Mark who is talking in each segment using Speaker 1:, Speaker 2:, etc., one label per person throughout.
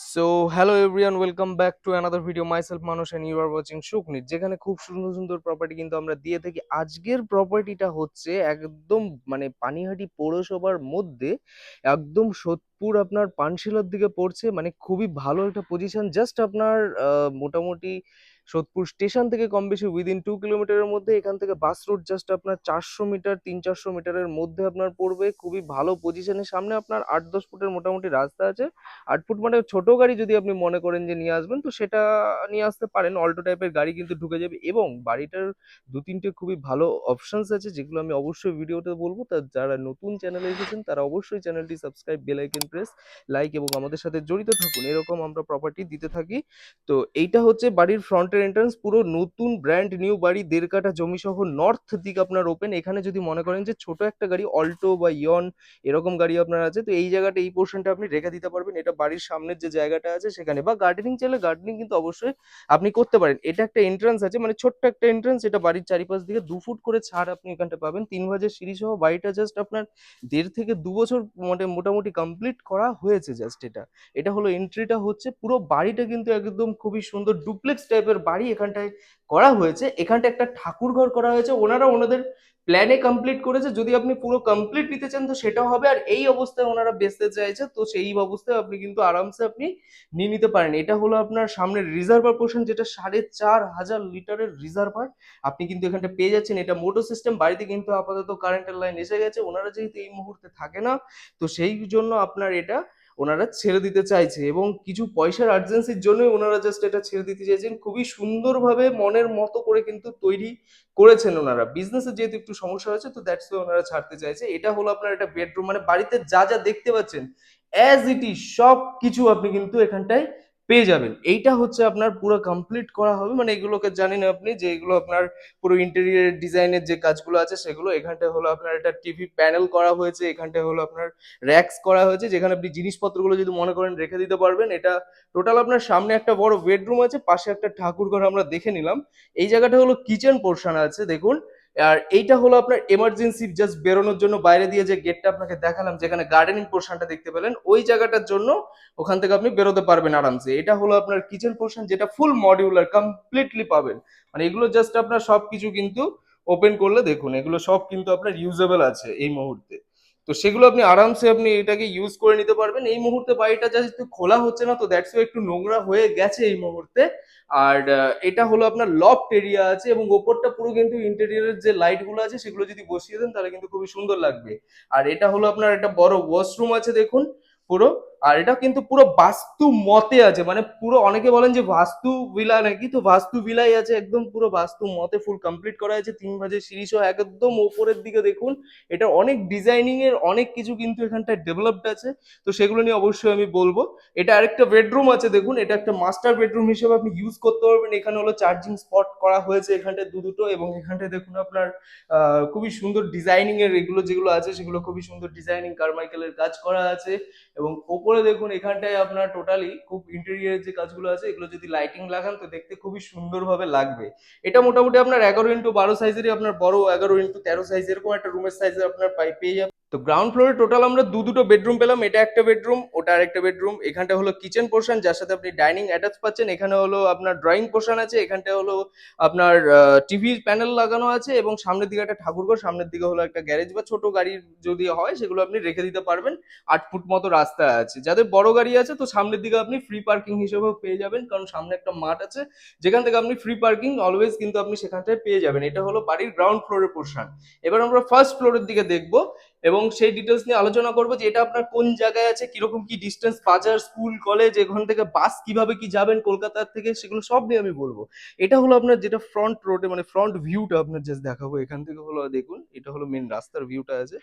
Speaker 1: So hello everyone welcome back to another video myself মানুষ and you are watching সুকনির যেখানে খুব সুন্দর সুন্দর প্রপার্টি কিন্তু আমরা দিয়ে থাকি। আজকের প্রপার্টিটা হচ্ছে একদম মানে পানিহাটি পৌরসভার মধ্যে একদম সোদপুর আপনার পানশিলার দিকে পড়ছে। মানে খুবই ভালো একটা পজিশন জাস্ট আপনার মোটামুটি সোদপুর স্টেশন থেকে কম বেশি উইদিন টু কিলোমিটারের মধ্যে এখান থেকে বাস রুট জাস্ট আপনার চারশো মিটার তিন চারশো মিটারের মধ্যে আপনার পড়বে। খুবই ভালো পজিশনের সামনে আপনার আট দশ ফুটের মোটামুটি রাস্তা আছে। আট ফুট মানে ছোট গাড়ি যদি আপনি মনে করেন যে নিয়ে আসবেন, তো সেটা নিয়ে আসতে পারেন। অল্টো টাইপের গাড়ি কিন্তু ঢুকে যাবে এবং বাড়িটার দু তিনটে খুবই ভালো অপশানস আছে, যেগুলো আমি অবশ্যই ভিডিওতে বলব। তার যারা নতুন চ্যানেলে এসেছেন, তারা অবশ্যই চ্যানেলটি subscribe bell icon press like এবং আমাদের সাথে জড়িত থাকুন। এরকম আমরা প্রপার্টি দিতে থাকি। তো এইটা হচ্ছে বাড়ির ফ্রন্টের এন্ট্রান্স পুরো নতুন ব্র্যান্ড নিউ বাড়ি, দেড় কাঠা জমি সহ নর্থ দিক আপনার ওপেন এখানে যদি মনে করেন যে ছোট একটা গাড়ি অল্টো বা ইয়ন এরকম গাড়ি আপনার আছে, তো এই জায়গাটা, এই পোর্শনটা আপনি রেখে দিতে পারবেন। এটা বাড়ির সামনের যে জায়গাটা আছে, সেখানে। বা গার্ডেনিং চাইলে গার্ডেনিং কিন্তু অবশ্যই আপনি করতে পারেন। এটা একটা এন্ট্রান্স আছে মানে ছোট্ট একটা এন্ট্রান্স এটা বাড়ির চারিপাশ দিকে দু ফুট করে ছাড় আপনি এখানটা পাবেন। তিন ভাজের সিঁড়ি সহ বাড়িটা জাস্ট আপনার দেড় থেকে দু বছর মোটে, মোটামুটি কমপ্লিট করা হয়েছে জাস্ট এটা। এটা হলো এন্ট্রিটা হচ্ছে, পুরো বাড়িটা কিন্তু একদম খুবই সুন্দর ডুপ্লেক্স টাইপের বাড়ি এখানটায় করা হয়েছে এখানটা একটা ঠাকুর ঘর করা হয়েছে, ওনারা ওনাদের প্ল্যানে কমপ্লিট করেছে, যদি আপনি পুরো কমপ্লিট নিতে চান তো সেটাও হবে, আর এই অবস্থায় ওনারা বেচতে চাইছে, তো সেই অবস্থায় আপনি কিন্তু আরামসে আপনি নিয়ে নিতে পারেন। এটা হলো আপনার সামনের রিজার্ভার পোর্শন যেটা সাড়ে চার হাজার লিটারের রিজার্ভার আপনি কিন্তু এখানটা পেয়ে যাচ্ছেন, এটা মোটর সিস্টেম বাড়িতে কিন্তু আপাতত কারেন্টের লাইন এসে গেছে, ওনারা যেহেতু এই মুহূর্তে থাকে না, তো সেই জন্য আপনার এটা ওনারা ছেড়ে দিতে চাইছে এবং কিছু পয়সার আর্জেন্সির জন্যই ওনারা জাস্ট এটা ছেড়ে দিতে চাইছেন। খুবই সুন্দরভাবে মনের মতো করে কিন্তু তৈরি করেছেন ওনারা। বিজনেসের যেহেতু একটু সমস্যা হয়েছে, তো দ্যাটস ওনারা ছাড়তে চাইছে। এটা হলো আপনার একটা বেডরুম মানে বাড়িতে যা যা দেখতে পাচ্ছেন অ্যাজ ইট ইজ সব কিছু আপনি কিন্তু এখানটায় পেয়ে যাবেন। এইটা হচ্ছে আপনার পুরো কমপ্লিট করা হবে। মানে এগুলোকে জানেন আপনি যে এগুলো আপনার পুরো ইন্টেরিয়ার ডিজাইনের যে কাজগুলো আছে সেগুলো এখানটায় হলো আপনার একটা টিভি প্যানেল করা হয়েছে এখানটায় হলো আপনার র্যাক্স করা হয়েছে, যেখানে আপনি জিনিসপত্রগুলো যদি মনে করেন রেখে দিতে পারবেন। এটা টোটাল আপনার সামনে একটা বড় বেডরুম আছে, পাশে একটা ঠাকুর ঘর আমরা দেখে নিলাম। এই জায়গাটা হলো কিচেন পোর্শন আছে, দেখুন। আর এইটা হলো আপনার এমার্জেন্সি জাস্ট বেরোনোর জন্য বাইরে দিয়ে যে গেটটা আপনাকে দেখালাম, যেখানে গার্ডেনিং পোর্শনটা দেখতে পেলেন, ওই জায়গাটার জন্য ওখান থেকে আপনি বেরোতে পারবেন আরামসে। এটা হলো আপনার কিচেন পোর্শন যেটা ফুল মডিউলার কমপ্লিটলি পাবেন। মানে এগুলো জাস্ট আপনার সবকিছু কিন্তু ওপেন করলে দেখুন, এগুলো সব কিন্তু আপনার ইউজেবল আছে এই মুহূর্তে। তো সেগুলো আপনি আরামসে আপনি এটাকে ইউজ করে নিতে পারবেন। এই মুহূর্তে বাড়িটা যেহেতু খোলা হচ্ছে না, তো দ্যাটস একটু নোংরা হয়ে গেছে এই মুহূর্তে। আর এটা হলো আপনার লফট এরিয়া আছে এবং ওপরটা পুরো কিন্তু ইন্টেরিয়ারের যে লাইটগুলো আছে সেগুলো যদি বসিয়ে দেন তাহলে কিন্তু খুবই সুন্দর লাগবে। আর এটা হলো আপনার একটা বড় ওয়াশরুম আছে দেখুন, পুরো। আর এটা কিন্তু পুরো বাস্তু মতে আছে মানে পুরো অনেকে বলেন যে বাস্তু ভিলা নাকি, তো বাস্তু ভিলাই আছে একদম পুরো বাস্তু মতে ফুল কমপ্লিট করা আছে, তিন ভাজে সহ একদম ওপরের দিকে দেখুন। এটা অনেক ডিজাইনিং এর অনেক কিছু কিন্তু এখানটায় ডেভেলপড আছে, তো সেগুলো নিয়ে অবশ্যই আমি বলব। এটা আরেকটা বেডরুম আছে দেখুন, এটা একটা মাস্টার বেডরুম হিসেবে আপনি ইউজ করতে পারবেন। এখানে হলো চার্জিং স্পট করা হয়েছে এখানটায় দু দুটো এবং এখানটায় দেখুন আপনার খুবই সুন্দর ডিজাইনিং এর এগুলো যেগুলো আছে, সেগুলো খুবই সুন্দর ডিজাইনিং কারমাইকেলের কাজ করা আছে এবং ওপরে দেখুন, এখানটায় আপনার টোটালি খুব ইন্টেরিয়ারের যে কাজগুলো আছে, এগুলো যদি লাইটিং লাগান, তো দেখতে খুবই সুন্দরভাবে লাগবে। এটা মোটামুটি আপনার এগারো ইন্টু বারো সাইজেরই আপনার বড়, এগারো ইন্টু তেরো সাইজ এরকম একটা রুমের সাইজের আপনার পাই পেয়ে যাবেন। তো গ্রাউন্ড ফ্লোরে টোটাল আমরা দু দুটো বেডরুম পেলাম, এটা একটা বেডরুম ওটা আরেকটা বেডরুম এখানটা হলো কিচেন পোর্শন যার সাথে আপনি ডাইনিং অ্যাটাচ পাচ্ছেন, এখানে হলো আপনার ড্রয়িং পোর্শন আছে, এখানটা হলো আপনার টিভি প্যানেল লাগানো আছে, এবং সামনের দিকে একটা ঠাকুরঘর, সামনের দিকে হলো একটা গ্যারেজ বা ছোট গাড়ি যদি হয়, সেগুলো আপনি রেখে দিতে পারবেন, আট ফুট মতো রাস্তা আছে। যাদের বড় গাড়ি আছে, তো সামনের দিকে আপনি ফ্রি পার্কিং হিসেবেও পেয়ে যাবেন, কারণ সামনে একটা মাঠ আছে, যেখান থেকে আপনি ফ্রি পার্কিং অলওয়েজ কিন্তু আপনি সেখানটায় পেয়ে যাবেন। এটা হলো বাড়ির গ্রাউন্ড ফ্লোরের পোর্শন এবার আমরা ফার্স্ট ফ্লোরের দিকে দেখব, এবং সেই ডিটেলস নিয়ে আলোচনা করব যে এটা আপনার কোন জায়গায় আছে, কীরকম কি ডিস্টেন্স বাজার স্কুল কলেজ এখান থেকে বাস কীভাবে কি যাবেন, কলকাতার থেকে, সেগুলো সব নিয়ে আমি বলব। এটা হলো আপনার যেটা ফ্রন্ট রোডে মানে ফ্রন্ট ভিউটা আপনার জাস্ট দেখাবো। এখান থেকে হলো, দেখুন, এটা হলো মেন রাস্তার ভিউটা আছে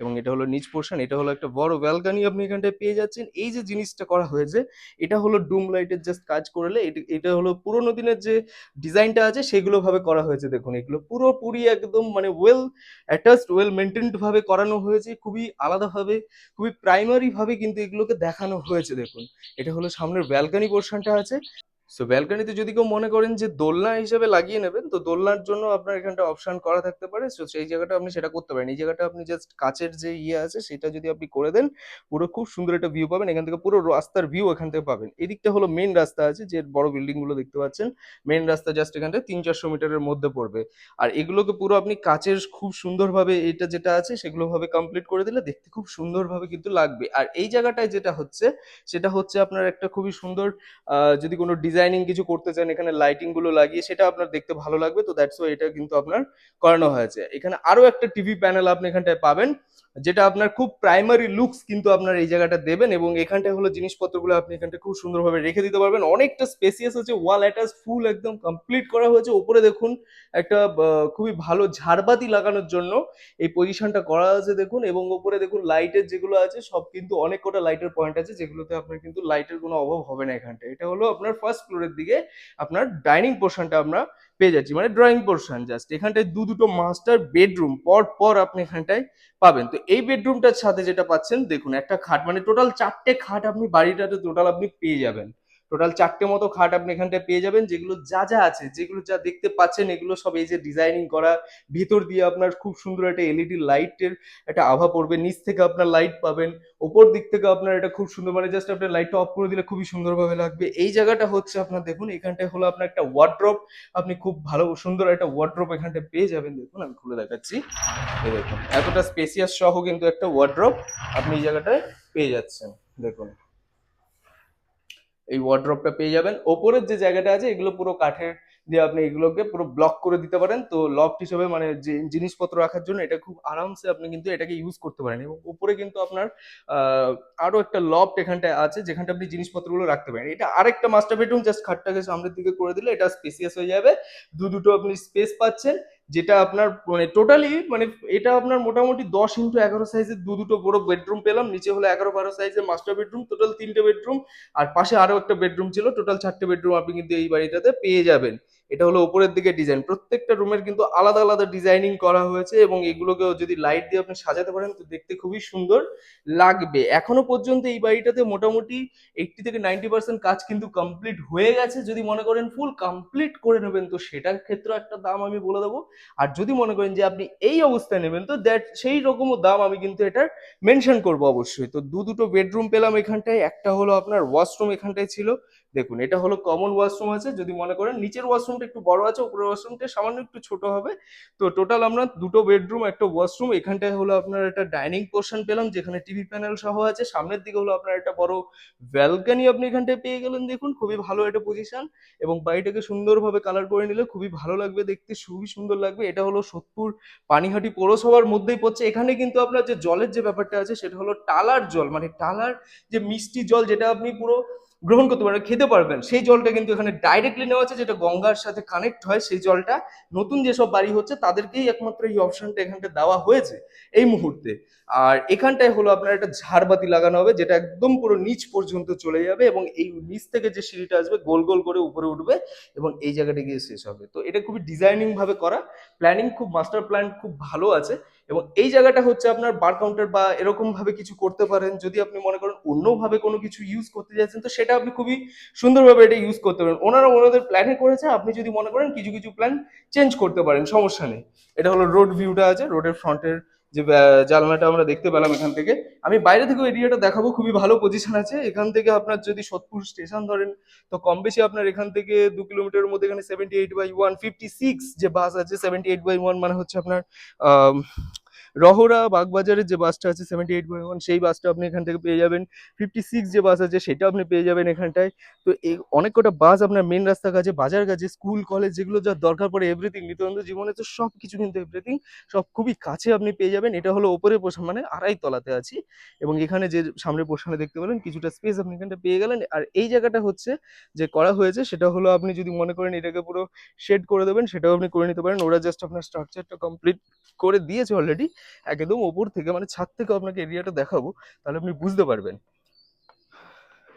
Speaker 1: এবং এটা হলো নিচ পোর্শন এটা হলো একটা বড় ব্যালকানি আপনি এখানটায় পেয়ে যাচ্ছেন। এই যে জিনিসটা করা হয়েছে, এটা হলো ডুম লাইটের জাস্ট কাজ করলে, এটা হলো পুরোনো দিনের যে ডিজাইনটা আছে, সেগুলো ভাবে করা হয়েছে। দেখুন, এগুলো পুরোপুরি একদম মানে ওয়েল অ্যাটাচড ওয়েল মেনটেন্ড ভাবে করানো হয়েছে। খুবই আলাদাভাবে, খুবই প্রাইমারি ভাবে কিন্তু এগুলোকে দেখানো হয়েছে, দেখুন। এটা হলো সামনের ব্যালকানি পোর্শনটা আছে। সো ব্যালকনিতে যদি কেউ মনে করেন যে দোলনা হিসেবে লাগিয়ে নেবেন, তো দোলনার জন্য আপনার এখানটা অপশন করা থাকতে পারে। সো সেই জায়গাটা আপনি সেটা করতে পারেন। এই জায়গাটা আপনি জাস্ট কাচের যে ইয়ে আছে, সেটা যদি আপনি করে দেন, পুরো খুব সুন্দর একটা ভিউ পাবেন। এখান থেকে পুরো রাস্তার ভিউ এখান থেকে পাবেন। এদিকটা হলো মেন রাস্তা আছে, যে বড় বিল্ডিংগুলো দেখতে পাচ্ছেন। মেন রাস্তা জাস্ট এখানটা তিন চারশো মিটারের মধ্যে পড়বে। আর এগুলোকে পুরো আপনি কাচের খুব সুন্দরভাবে এটা যেটা আছে, সেগুলো ভাবে কমপ্লিট করে দিলে দেখতে খুব সুন্দরভাবে কিন্তু লাগবে। আর এই জায়গাটায় যেটা হচ্ছে, সেটা হচ্ছে আপনার একটা খুবই সুন্দর যদি কোনো ডিজাইনিং কিছু করতে চান, এখানে লাইটিংগুলো লাগিয়ে সেটা আপনার দেখতে ভালো লাগবে। তো দ্যাটস ওয়াই এটা কিন্তু আপনার করানো হয়েছে। এখানে আরও একটা টিভি প্যানেল আপনি এখানটায় পাবেন, যেটা আপনার খুব প্রাইমারি লুকস কিন্তু আপনার এই জায়গাটা দেবেন এবং এখানটায় হলো জিনিসপত্রগুলো আপনি এখানটা খুব সুন্দরভাবে রেখে দিতে পারবেন। অনেকটা স্পেসিয়াস হচ্ছে ওয়াল অ্যাটাচ ফুল একদম কমপ্লিট করা হয়েছে। উপরে দেখুন, একটা খুবই ভালো ঝাড়বাতি লাগানোর জন্য এই পজিশনটা করা আছে দেখুন এবং উপরে দেখুন লাইটের যেগুলো আছে, সব কিন্তু অনেক কটা লাইটের পয়েন্ট আছে, যেগুলোতে আপনার কিন্তু লাইটের কোনো অভাব হবে না এখানটা এটা হলো আপনার ফার্স্ট ফ্লোরের দিকে আপনার ডাইনিং পোর্শনটা আমরা পেয়ে যাচ্ছি। মানে ড্রয়িং পোর্শন জাস্ট এখানটায় দু দুটো মাস্টার বেডরুম পর পর আপনি এখানটায় পাবেন। তো এই বেডরুমটার সাথে যেটা পাচ্ছেন, দেখুন একটা খাট মানে টোটাল চারটে খাট আপনি বাড়িটাতে টোটাল আপনি পেয়ে যাবেন। টোটাল চারটে মতো খাট আপনি এখানটায় পেয়ে যাবেন, যেগুলো যা যা আছে, যেগুলো যা দেখতে পাচ্ছেন, এগুলো সব এই যে ডিজাইনিং করা, ভিতর দিয়ে আপনার খুব সুন্দর একটা এলইডি লাইটের একটা আভা পড়বে, নিচ থেকে আপনার লাইট পাবেন, ওপর দিক থেকে আপনার এটা খুব সুন্দর মানে জাস্ট আপনার লাইটটা অফ করে দিলে খুবই সুন্দরভাবে লাগবে। এই জায়গাটা হচ্ছে আপনার দেখুন, এখানটায় হলো আপনার একটা ওয়ার্ড্রপ আপনি খুব ভালো সুন্দর একটা ওয়ার্ড্রপ এখানটায় পেয়ে যাবেন, দেখুন আমি খুলে দেখাচ্ছি। দেখুন, এতটা স্পেসিয়াস সহ কিন্তু একটা ওয়ার্ড্রপ আপনি এই জায়গাটায় পেয়ে যাচ্ছেন, দেখুন। এই ওয়ার্ড্রপটা পেয়ে যাবেন। ওপরের যে জায়গাটা আছে এগুলো পুরো কাঠের দিয়ে আপনি এগুলোকে পুরো ব্লক করে দিতে পারেন। তো লফট হিসেবে মানে যে জিনিসপত্র রাখার জন্য এটা খুব আরামসে আপনি কিন্তু এটাকে ইউজ করতে পারেন। এবং উপরে কিন্তু আপনার আহ, আরও একটা লফট এখানটায় আছে যেখানটা আপনি জিনিসপত্রগুলো রাখতে পারেন। এটা আরেকটা মাস্টার বেডরুম জাস্ট খাটটাকে সামনের দিকে করে দিলে এটা স্পেসিয়াস হয়ে যাবে। দু দুটো আপনি স্পেস পাচ্ছেন। যেটা আপনার মানে টোটালি মানে এটা আপনার মোটামুটি দশ ইন্টু এগারো সাইজের দু দুটো বড় বেডরুম পেলাম। নিচে হলো এগারো বারো সাইজের মাস্টার বেডরুম টোটাল তিনটে বেডরুম আর পাশে আরও একটা বেডরুম ছিল টোটাল চারটে বেডরুম আপনি কিন্তু এই বাড়িটাতে পেয়ে যাবেন। এটা হলো উপরের দিকে ডিজাইন প্রত্যেকটা রুমের কিন্তু আলাদা আলাদা ডিজাইনিং করা হয়েছে এবং এগুলোকেও যদি লাইট দিয়ে আপনি সাজাতে পারেন, তো দেখতে খুবই সুন্দর লাগবে। এখনও পর্যন্ত এই বাড়িটাতে মোটামুটি এইটটি থেকে নাইনটি পার্সেন্ট কাজ কিন্তু কমপ্লিট হয়ে গেছে। যদি মনে করেন ফুল কমপ্লিট করে নেবেন, তো সেটার ক্ষেত্রে একটা দাম আমি বলে দেবো। আর যদি মনে করেন যে আপনি এই অবস্থায় নেবেন, তো দ্যাট সেই রকমও দাম আমি কিন্তু এটার মেনশন করব অবশ্যই। তো দু দুটো বেডরুম পেলাম এখানটায়, একটা হলো আপনার ওয়াশরুম এখানটায় ছিল। দেখুন, এটা হলো কমন ওয়াশরুম আছে। যদি মনে করেন, নিচের ওয়াশরুমটা একটু বড় আছে, উপরের ওয়াশরুমটা সামান্য একটু ছোট হবে। তো টোটাল আমরা দুটো বেডরুম একটা ওয়াশরুম এখানটায় হলো আপনার একটা ডাইনিং পোর্শন পেলাম, যেখানে টিভি প্যানেল সহ আছে। সামনের দিকে হলো আপনার একটা বড় ব্যালকানি আপনি এখানটায় পেয়ে গেলেন দেখুন, খুবই ভালো একটা পজিশন এবং বাড়িটাকে সুন্দরভাবে কালার করে নিলে খুবই ভালো লাগবে দেখতে, খুবই সুন্দর লাগবে। এটা হলো সোদপুর পানিহাটি পৌরসভার মধ্যেই পড়ছে। এখানে কিন্তু আপনার যে জলের যে ব্যাপারটা আছে, সেটা হলো টালার জল মানে টালার যে মিষ্টি জল, যেটা আপনি পুরো গ্রহণ করতে পারবেন খেতে পারবেন। সেই জলটা কিন্তু এখানে ডাইরেক্টলি নেওয়া আছে, যেটা গঙ্গার সাথে কানেক্ট হয়, সেই জলটা নতুন যেসব বাড়ি হচ্ছে, তাদেরকেই একমাত্র এই অপশনটা এখানটা দেওয়া হয়েছে এই মুহূর্তে। আর এখানটায় হলো আপনার একটা ঝাড়বাতি লাগানো হবে, যেটা একদম পুরো নিচ পর্যন্ত চলে যাবে এবং এই নিচ থেকে যে সিঁড়িটা আসবে গোল গোল করে উপরে উঠবে এবং এই জায়গাটা গিয়ে শেষ হবে। তো এটা খুবই ডিজাইনিং ভাবে করা প্ল্যানিং খুব মাস্টার প্ল্যান খুব ভালো আছে এবং এই জায়গাটা হচ্ছে আপনার বার কাউন্টার বা এরকম ভাবে কিছু করতে পারেন, যদি আপনি মনে করেন অন্যভাবে কোনো কিছু ইউজ করতে যাচ্ছেন, তো সেটা আপনি খুবই সুন্দরভাবে এটা ইউজ করতে পারেন। ওনারা ওনাদের প্ল্যানে করেছে, আপনি যদি মনে করেন কিছু কিছু প্ল্যান চেঞ্জ করতে পারেন, সমস্যা নেই। এটা হলো রোড ভিউটা আছে রোডের ফ্রন্টের যে আহ, জানলাটা আমরা দেখতে পেলাম এখান থেকে। আমি বাইরে থেকেও এরিয়াটা দেখাবো খুবই ভালো পজিশন আছে। এখান থেকে আপনার যদি সোদপুর স্টেশন ধরেন তো কম বেশি আপনার এখান থেকে দু কিলোমিটারের মধ্যে এখানে seventy eight by one fifty six যে বাস আছে সেভেন্টি এইট বাই ওয়ান মানে হচ্ছে আপনার আম, রহরা বাগবাজারের যে বাসটা আছে সেভেন্টি এইট বাই ওয়ান সেই বাসটা আপনি এখান থেকে পেয়ে যাবেন। ফিফটি সিক্স যে বাস আছে সেটা আপনি পেয়ে যাবেন এখানটায়। তো এই অনেক কটা বাস আপনার মেন রাস্তার কাছে বাজার কাছে স্কুল কলেজ যেগুলো যা দরকার পড়ে এভরিথিং নিত্যন্ত জীবনে তো সব কিছু কিন্তু এভরিথিং সব খুবই কাছে আপনি পেয়ে যাবেন। এটা হলো ওপরে পোষা মানে আড়াই তলাতে আছি। এবং এখানে যে সামনে পোষানে দেখতে পেলেন, কিছুটা স্পেস আপনি এখানটা পেয়ে গেলেন। আর এই জায়গাটা হচ্ছে যে করা হয়েছে, সেটা হলো আপনি যদি মনে করেন এটাকে পুরো শেড করে দেবেন, সেটাও আপনি করে নিতে পারেন। ওরা জাস্ট আপনার স্ট্রাকচারটা কমপ্লিট করে দিয়েছে অলরেডি একদম ওপর থেকে মানে ছাদ থেকে আপনাকে এরিয়াটা দেখাবো তাহলে আপনি বুঝতে পারবেন।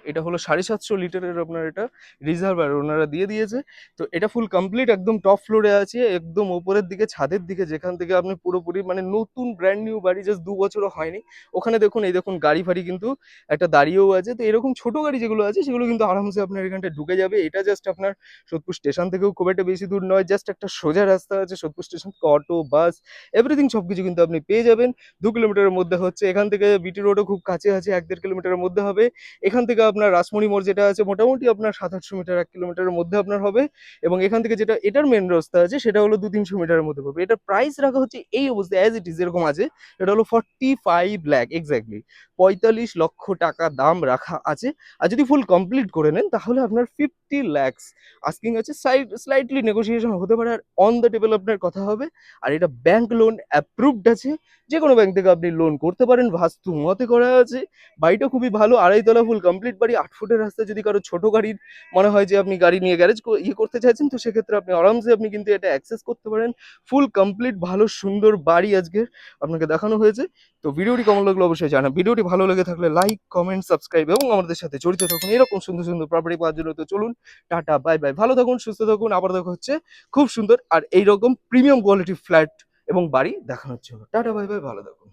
Speaker 1: এটা হলো সাড়ে সাতশো লিটারের আপনার এটা রিজার্ভার ওনারা দিয়ে দিয়েছে। তো এটা ফুল কমপ্লিট একদম টপ ফ্লোরে আছে, একদম ওপরের দিকে, ছাদের দিকে, যেখান থেকে আপনি পুরোপুরি মানে নতুন ব্র্যান্ড নিউ বাড়ি জাস্ট দু বছরও হয়নি। ওখানে দেখুন, এই দেখুন গাড়ি ফাড়ি কিন্তু একটা দাঁড়িয়েও আছে। তো এরকম ছোট গাড়ি যেগুলো আছে, সেগুলো কিন্তু আরামসে আপনার এখানটায় ঢুকে যাবে। এটা জাস্ট আপনার সোদপুর স্টেশন থেকেও খুব একটা বেশি দূর নয় জাস্ট একটা সোজা রাস্তা আছে, Sodepur station auto bus everything সব কিছু কিন্তু আপনি পেয়ে যাবেন। দু কিলোমিটারের মধ্যে হচ্ছে, এখান থেকে বিটি রোডও খুব কাছে আছে, এক দেড় কিলোমিটারের মধ্যে হবে। এখান থেকে আপনার রাসমণি মোড় যেটা আছে মোটামুটি আপনার সাত আটশো মিটার, এক কিলোমিটারের মধ্যে আপনার হবে এবং এখান থেকে যেটা, এটার মেন রাস্তা আছে, সেটা হলো দু তিনশো মিটারের মধ্যে পড়বে। এটার প্রাইস রাখা হচ্ছে এই অবস্থায় অ্যাজ ইট ইজ এরকম আছে, এটা হলো ফর্টি ফাইভ ল্যাক এক্স্যাক্টলি পঁয়তাল্লিশ লক্ষ টাকা দাম রাখা আছে। আর যদি ফুল কমপ্লিট করে নেন, তাহলে আপনার ফিফটি ল্যাক্স আস্কিং আছে সাইড স্লাইটলি নেগোসিয়েশন হতে পারে, আর অন দ্য টেবিল আপনার কথা হবে। আর এটা ব্যাংক লোন অ্যাপ্রুভড আছে। যে কোনো ব্যাংক থেকে আপনি লোন করতে পারেন ভাস্তু মতে করা আছে। বাড়িটা খুবই ভালো, আড়াইতলা ফুল কমপ্লিট বাড়ি আট ফুটের রাস্তা যদি কারও ছোট গাড়ির মনে হয় যে আপনি গাড়ি নিয়ে গ্যারেজ ইয়ে করতে চাইছেন, তো সেক্ষেত্রে আপনি আরামসে আপনি কিন্তু এটা অ্যাক্সেস করতে পারেন। ফুল কমপ্লিট ভালো, সুন্দর বাড়ি আজকে আপনাকে দেখানো হয়েছে। তো ভিডিওটি কেমন লাগল অবশ্যই জানা ভিডিওটি ভালো লেগে থাকলে লাইক কমেন্ট সাবস্ক্রাইব এবং আমাদের সাথে জড়িত থাকুন। এরকম সুন্দর সুন্দর প্রপার্টি পাওয়ার জন্য তো চলুন। টাটা বাই বাই ভালো থাকুন, সুস্থ থাকুন। আবার দেখা হচ্ছে খুব সুন্দর আর এইরকম প্রিমিয়াম কোয়ালিটি ফ্ল্যাট এবং বাড়ি দেখানোর জন্য। টাটা বাই বাই ভালো থাকুন।